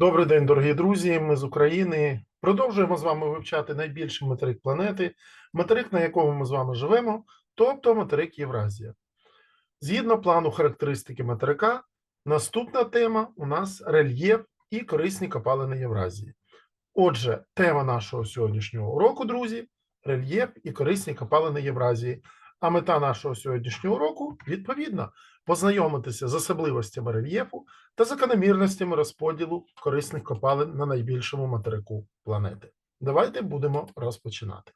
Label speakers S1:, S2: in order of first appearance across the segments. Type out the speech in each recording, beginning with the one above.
S1: Добрий день, дорогі друзі. Ми з України. Продовжуємо з вами вивчати найбільший материк планети, материк, на якому ми з вами живемо, тобто материк Євразія. Згідно плану характеристики материка, наступна тема у нас рельєф і корисні копалини Євразії. Отже, тема нашого сьогоднішнього уроку, друзі, рельєф і корисні копалини Євразії. А мета нашого сьогоднішнього уроку відповідна познайомитися з особливостями рельєфу та закономірностями розподілу корисних копалин на найбільшому материку планети. Давайте будемо розпочинати.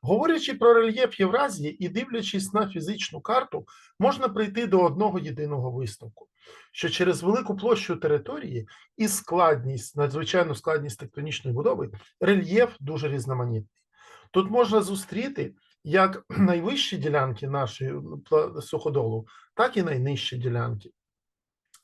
S1: Говорячи про рельєф Євразії і дивлячись на фізичну карту, можна прийти до одного єдиного висновку, що через велику площу території і складність, надзвичайну складність тектонічної будови, рельєф дуже різноманітний. Тут можна зустріти як найвищі ділянки нашої суходолу, так і найнижчі ділянки.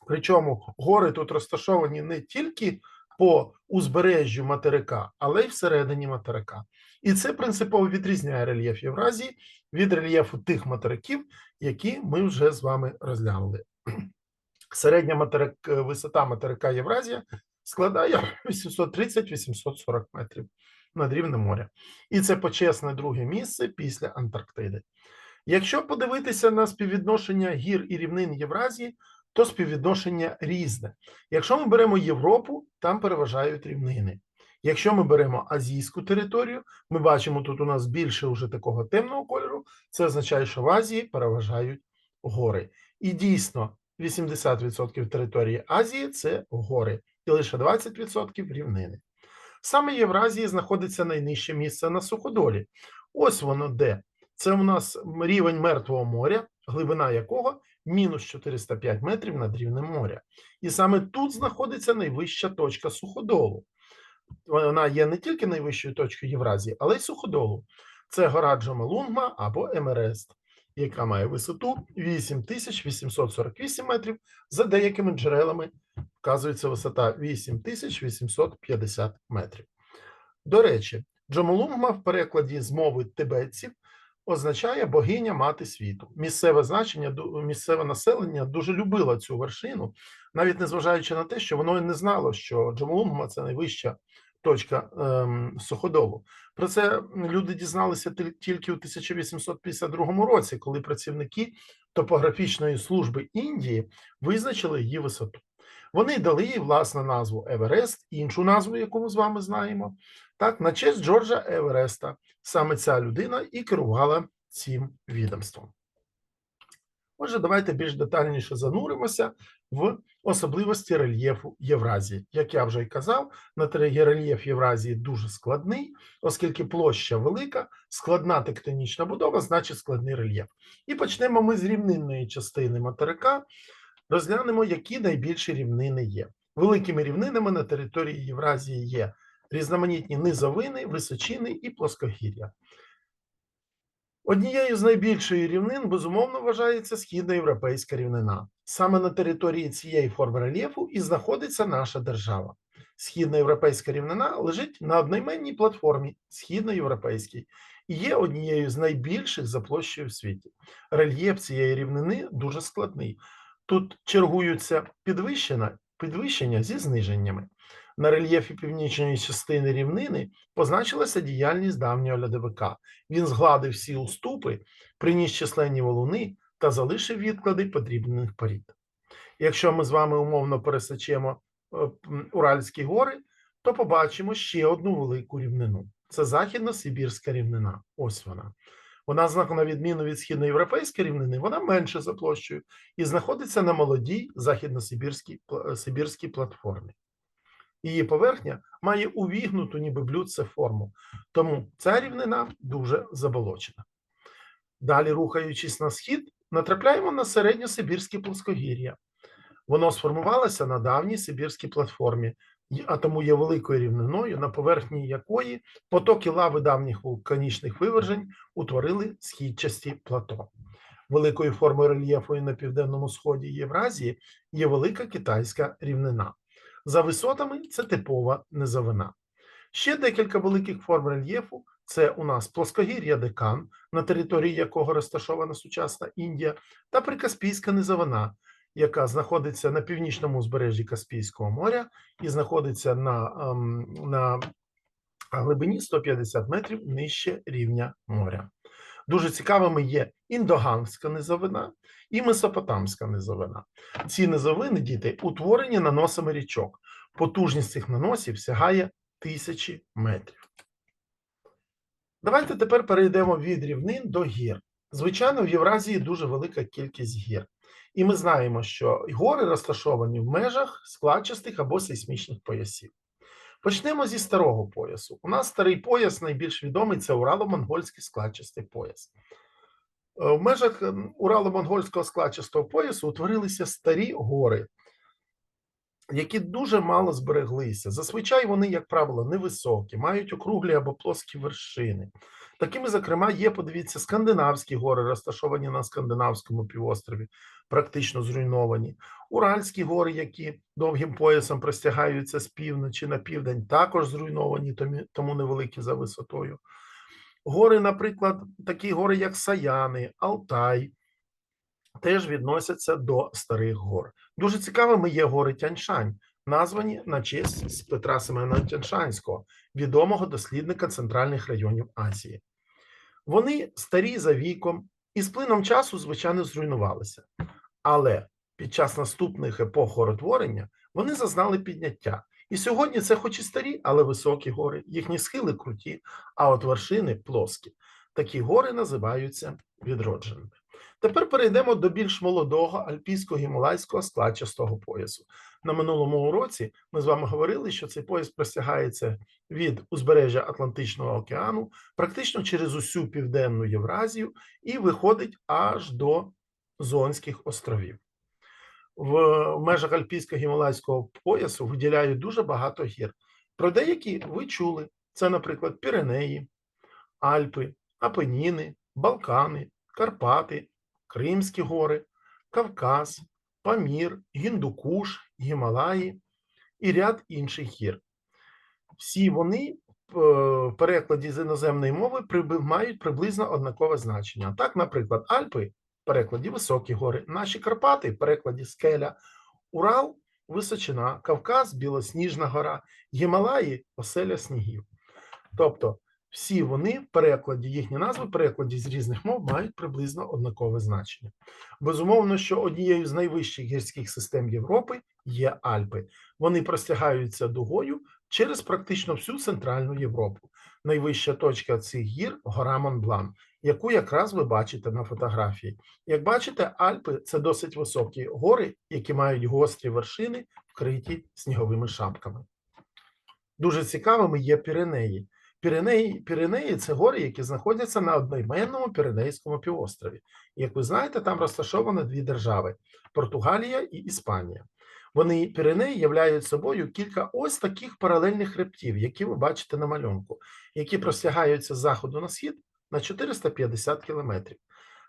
S1: Причому гори тут розташовані не тільки по узбережжю материка, але й всередині материка. І це принципово відрізняє рельєф Євразії від рельєфу тих материків, які ми вже з вами розглянули. Середня материк, висота материка Євразія складає 830-840 метрів над рівнем моря. І це почесне друге місце після Антарктиди. Якщо подивитися на співвідношення гір і рівнин Євразії, то співвідношення різне. Якщо ми беремо Європу, там переважають рівнини. Якщо ми беремо азійську територію, ми бачимо тут у нас більше уже такого темного кольору. Це означає, що в Азії переважають гори. І дійсно, 80% території Азії це гори, і лише 20% рівнини. Саме Євразії знаходиться найнижче місце на суходолі. Ось воно де. Це у нас рівень Мертвого моря, глибина якого мінус 405 метрів над рівнем моря. І саме тут знаходиться найвища точка суходолу. Вона є не тільки найвищою точкою Євразії, але й суходолу. Це гора Джомалунгма або Емерест, яка має висоту 8848 метрів. За деякими джерелами вказується висота 8850 метрів. До речі, Джомолунгма в перекладі з мови тибетців означає богиня мати світу. Місцеве значення, місцеве населення дуже любило цю вершину, навіть незважаючи на те, що воно не знало, що Джомолунгма це найвища точка ем, суходолу. Про це люди дізналися тільки у 1852 році, коли працівники топографічної служби Індії визначили її висоту. Вони дали їй власну назву Еверест, іншу назву, яку ми з вами знаємо, так, на честь Джорджа Евереста. Саме ця людина і керувала цим відомством. Отже, давайте більш детальніше зануримося в особливості рельєфу Євразії. Як я вже й казав, на рельєф Євразії дуже складний, оскільки площа велика, складна тектонічна будова, значить складний рельєф. І почнемо ми з рівнинної частини материка, розглянемо, які найбільші рівнини є. Великими рівнинами на території Євразії є різноманітні низовини, височини і плоскогір'я. Однією з найбільших рівнин, безумовно, вважається східноєвропейська рівнина. Саме на території цієї форми рельєфу і знаходиться наша держава. Східноєвропейська рівнина лежить на одноіменній платформі східноєвропейській і є однією з найбільших за площею в світі. Рельєф цієї рівнини дуже складний. Тут чергуються підвищення, підвищення зі зниженнями. На рельєфі північної частини рівнини позначилася діяльність давнього льодовика. Він згладив всі уступи, приніс численні валуни та залишив відклади подрібних порід. Якщо ми з вами умовно пересечемо е, Уральські гори, то побачимо ще одну велику рівнину. Це Західно-Сибірська рівнина. Ось вона. Вона, зна- на відміну від східноєвропейської рівнини, вона менше за площею і знаходиться на молодій західно-сибірській сибірській платформі. Її поверхня має увігнуту, ніби блюдце форму, тому ця рівнина дуже заболочена. Далі, рухаючись на схід, натрапляємо на середньосибірське плоскогір'я. Воно сформувалося на давній сибірській платформі, а тому є великою рівниною, на поверхні якої потоки лави давніх вулканічних вивержень утворили східчасті плато. Великою формою рельєфу на південному сході Євразії є велика китайська рівнина. За висотами це типова низовина. Ще декілька великих форм рельєфу це у нас плоскогір'я Декан, на території якого розташована сучасна Індія, та Прикаспійська низовина, яка знаходиться на північному узбережжі Каспійського моря і знаходиться на, ем, на глибині 150 метрів нижче рівня моря. Дуже цікавими є індоганська низовина і месопотамська низовина. Ці низовини, діти, утворені наносами річок. Потужність цих наносів сягає тисячі метрів. Давайте тепер перейдемо від рівнин до гір. Звичайно, в Євразії дуже велика кількість гір. І ми знаємо, що гори розташовані в межах складчастих або сейсмічних поясів. Почнемо зі старого поясу. У нас старий пояс найбільш відомий це Урало-Монгольський складчастий пояс. Е, В межах ем, Урало-Монгольського складчастого поясу утворилися старі гори, які дуже мало збереглися. Зазвичай вони, як правило, невисокі, мають округлі або плоскі вершини. Такими, зокрема, є, подивіться, скандинавські гори, розташовані на скандинавському півострові, практично зруйновані. Уральські гори, які довгим поясом простягаються з півночі на південь, також зруйновані, тому- невеликі за висотою. Гори, наприклад, такі гори, як Саяни, Алтай, теж відносяться до старих гор. Дуже цікавими є гори Тяньшань, названі на честь Петра Семена Тяньшанського, відомого дослідника центральних районів Азії. Вони старі за віком і з плином часу, звичайно, зруйнувалися. Але під час наступних епох горотворення вони зазнали підняття. І сьогодні це хоч і старі, але високі гори, їхні схили круті, а от вершини плоскі. Такі гори називаються відродженими. Тепер перейдемо до більш молодого альпійсько-гімалайського складчастого поясу. На минулому уроці ми з вами говорили, що цей пояс простягається від узбережжя Атлантичного океану практично через усю південну Євразію і виходить аж до Зонських островів. В межах альпійсько-гімалайського поясу виділяють дуже багато гір. Про деякі ви чули: це, наприклад, Піренеї, Альпи, Апеніни, Балкани, Карпати, Кримські гори, Кавказ, Памір, Гіндукуш, Гімалаї і ряд інших гір. Всі вони в перекладі з іноземної мови мають приблизно однакове значення. Так, наприклад, Альпи в перекладі високі гори, наші Карпати в перекладі скеля, Урал височина, Кавказ білосніжна гора, Гімалаї оселя снігів. Тобто всі вони в перекладі, їхні назви в перекладі з різних мов мають приблизно однакове значення. Безумовно, що однією з найвищих гірських систем Європи є Альпи. Вони простягаються дугою через практично всю Центральну Європу. Найвища точка цих гір гора Монблан, яку якраз ви бачите на фотографії. Як бачите, Альпи це досить високі гори, які мають гострі вершини, вкриті сніговими шапками. Дуже цікавими є Піренеї. Піренеї, Піренеї це гори, які знаходяться на одноіменному Піренейському півострові. Як ви знаєте, там розташовано дві держави Португалія і Іспанія. Вони Піренеї являють собою кілька ось таких паралельних хребтів, які ви бачите на малюнку, які простягаються з заходу на схід на 450 кілометрів.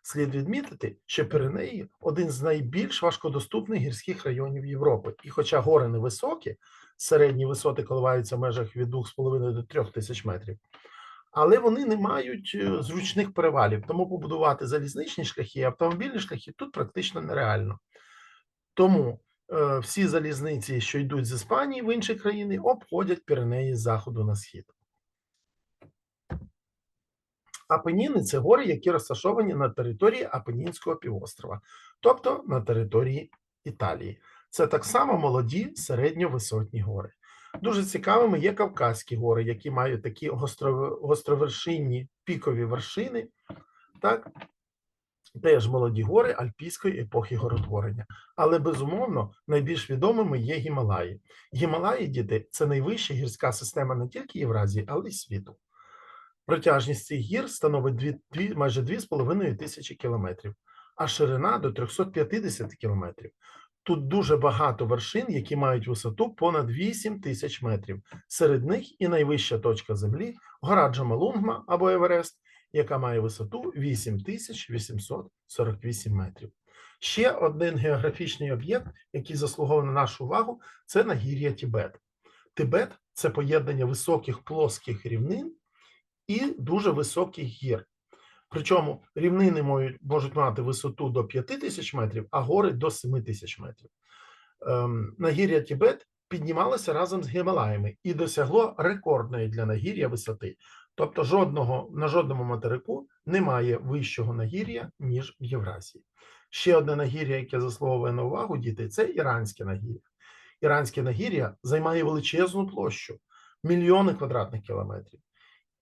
S1: Слід відмітити, що Піренеї один з найбільш важкодоступних гірських районів Європи. І хоча гори невисокі, середні висоти коливаються в межах від 2,5 до 3 тисяч метрів, але вони не мають е, зручних перевалів, тому побудувати залізничні шляхи і автомобільні шляхи тут практично нереально. Тому е, всі залізниці, що йдуть з Іспанії в інші країни, обходять Піренеї з заходу на схід. Апеніни це гори, які розташовані на території Апенінського півострова, тобто на території Італії. Це так само молоді середньовисотні гори. Дуже цікавими є Кавказькі гори, які мають такі гостро- гостровершинні пікові вершини, так? Теж молоді гори альпійської епохи горотворення. Але безумовно найбільш відомими є Гімалаї. Гімалаї, діти, це найвища гірська система не тільки Євразії, але й світу. Протяжність цих гір становить дві, дві, майже 2,5 тисячі кілометрів, а ширина до 350 кілометрів. Тут дуже багато вершин, які мають висоту понад 8 тисяч метрів. Серед них і найвища точка землі гора Джамалунгма або Еверест, яка має висоту 8848 метрів. Ще один географічний об'єкт, який заслуговує на нашу увагу, це нагір'я Тібет. Тибет це поєднання високих плоских рівнин і дуже високих гір. Причому рівнини можуть, мати висоту до 5 тисяч метрів, а гори до 7 тисяч метрів. Ем, нагір'я Тібет піднімалося разом з Гімалаями і досягло рекордної для нагір'я висоти. Тобто жодного на жодному материку немає вищого нагір'я, ніж в Євразії. Ще одне нагір'я, яке заслуговує на увагу діти, це іранське нагір'я. Іранське нагір'я займає величезну площу, мільйони квадратних кілометрів.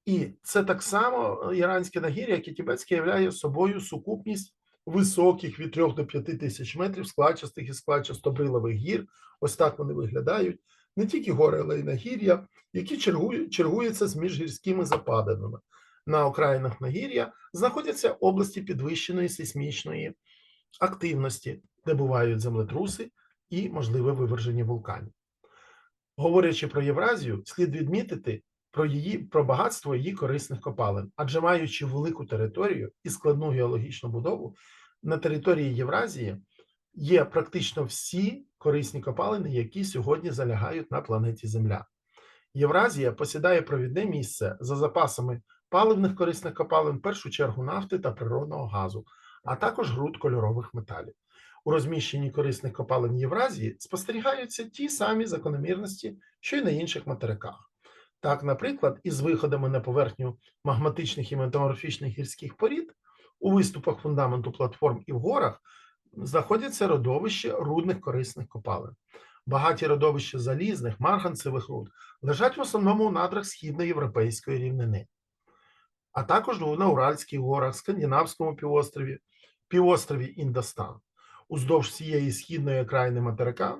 S1: І це так само іранське нагір'я, як і тібетське, являє собою сукупність високих від 3 до 5 тисяч метрів складчастих і складчастобрилових гір. Ось так вони виглядають. Не тільки гори, але й нагір'я, які чергують, чергуються з міжгірськими западинами. На окраїнах нагір'я знаходяться області підвищеної сейсмічної активності, де бувають землетруси і можливе виверження вулканів. Говорячи про Євразію, слід відмітити про її про багатство її корисних копалин, адже маючи велику територію і складну геологічну будову, на території Євразії є практично всі корисні копалини, які сьогодні залягають на планеті Земля. Євразія посідає провідне місце за запасами паливних корисних копалин, в першу чергу нафти та природного газу, а також груд кольорових металів. У розміщенні корисних копалин Євразії спостерігаються ті самі закономірності, що й на інших материках. Так, наприклад, із виходами на поверхню магматичних і метаморфічних гірських порід у виступах фундаменту платформ і в горах знаходяться родовища рудних корисних копалин. Багаті родовища залізних, марганцевих руд лежать в основному у надрах східноєвропейської рівнини, а також на Уральських горах, Скандинавському півострові, півострові Індостан. Уздовж цієї східної окраїни материка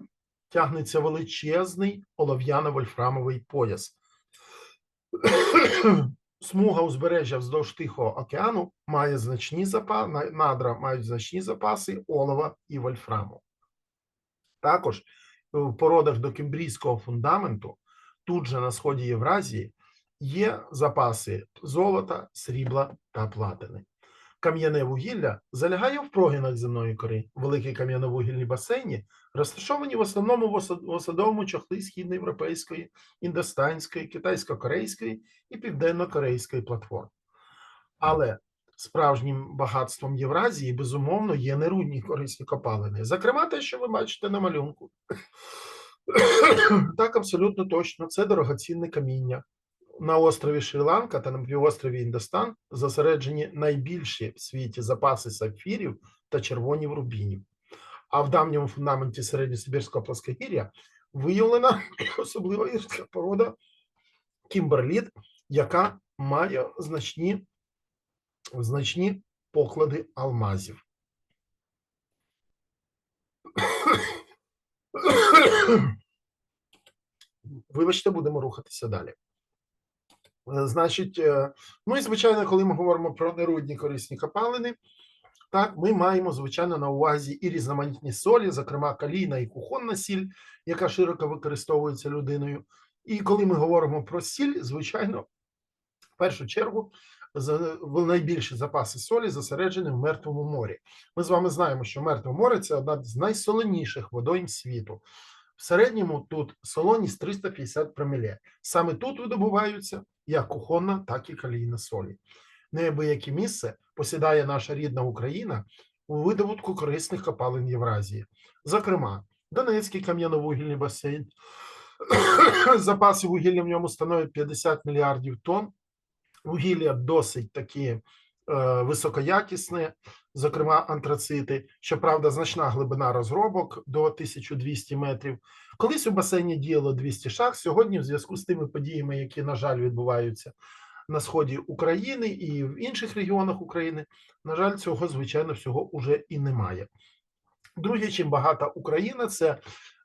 S1: тягнеться величезний олов'яно-вольфрамовий пояс. Смуга узбережжя вздовж Тихого океану має значні запаси, надра мають значні запаси олова і вольфраму. Також в породах до кембрійського фундаменту, тут же на сході Євразії, є запаси золота, срібла та платини. Кам'яне вугілля залягає в прогинах земної кори. Великі кам'яновугільні басейни розташовані в основному в осадовому чохли східноєвропейської, індостанської, китайсько-корейської і південно-корейської платформ. Але справжнім багатством Євразії, безумовно, є нерудні корисні копалини. Зокрема, те, що ви бачите на малюнку. Так, абсолютно точно, це дорогоцінне каміння. На острові Шрі-Ланка та на півострові Індостан зосереджені найбільші в світі запаси сапфірів та червонів рубінів. А в давньому фундаменті середньосибірського плоскогір'я виявлена особлива гірська порода кімберліт, яка має значні, значні поклади алмазів. Вибачте, будемо рухатися далі. Значить, ну і звичайно, коли ми говоримо про нерудні корисні копалини, так ми маємо звичайно на увазі і різноманітні солі, зокрема калійна і кухонна сіль, яка широко використовується людиною. І коли ми говоримо про сіль, звичайно, в першу чергу найбільші запаси солі зосереджені в Мертвому морі. Ми з вами знаємо, що Мертве море це одна з найсоленіших водойм світу. В середньому тут солоність 350 проміле. Саме тут видобуваються як кухонна, так і калійна солі. Неабияке місце посідає наша рідна Україна у видобутку корисних копалин Євразії. Зокрема, Донецький кам'яновугільний басейн. Запаси вугілля в ньому становлять 50 мільярдів тонн. Вугілля досить такі високоякісне, зокрема антрацити. Щоправда, значна глибина розробок до 1200 метрів. Колись у басейні діяло 200 шахт. Сьогодні, в зв'язку з тими подіями, які, на жаль, відбуваються на сході України і в інших регіонах України, на жаль, цього звичайно всього уже і немає. Друге, чим багата Україна, це е,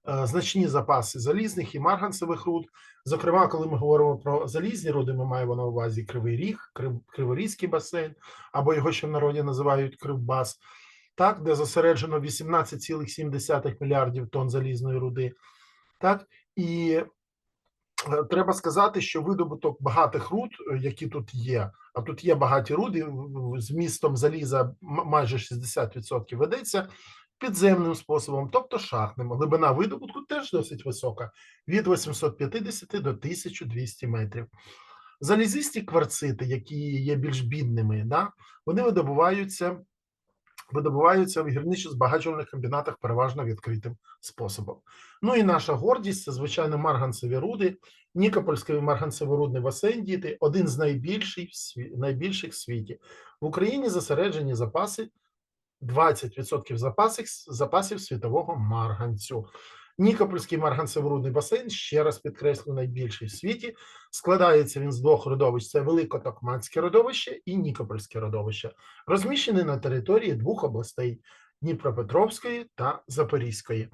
S1: значні запаси залізних і марганцевих руд. Зокрема, коли ми говоримо про залізні руди, ми маємо на увазі Кривий Ріг, Крив, Криворізький басейн, або його ще в народі називають Кривбас, так, де зосереджено 18,7 мільярдів тонн залізної руди. Так, і Е, треба сказати, що видобуток багатих руд, е, які тут є, а тут є багаті руди з містом заліза майже 60% ведеться підземним способом, тобто шахтним. Глибина видобутку теж досить висока від 850 до 1200 метрів. Залізисті кварцити, які є більш бідними, да, вони видобуваються, видобуваються в гірничо-збагачувальних комбінатах переважно відкритим способом. Ну і наша гордість це, звичайно, марганцеві руди. Нікопольський марганцево-рудний басейн діти один з найбільших найбільших в світі. В Україні зосереджені запаси 20% запасів, запасів світового марганцю. Нікопольський марганцево-рудний басейн, ще раз підкреслю, найбільший в світі. Складається він з двох родовищ: це Великотокманське родовище і Нікопольське родовище, розміщений на території двох областей Дніпропетровської та Запорізької.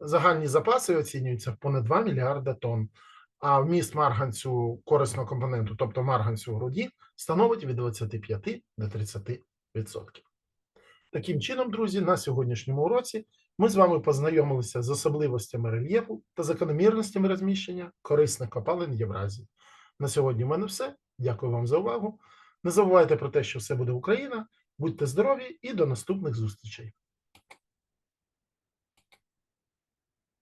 S1: Загальні запаси оцінюються в понад 2 мільярда тонн, а вміст марганцю корисного компоненту, тобто марганцю в руді, становить від 25 до 30%. Таким чином, друзі, на сьогоднішньому уроці ми з вами познайомилися з особливостями рельєфу та закономірностями розміщення корисних копалин Євразії. На сьогодні в мене все. Дякую вам за увагу. Не забувайте про те, що все буде Україна. Будьте здорові і до наступних зустрічей.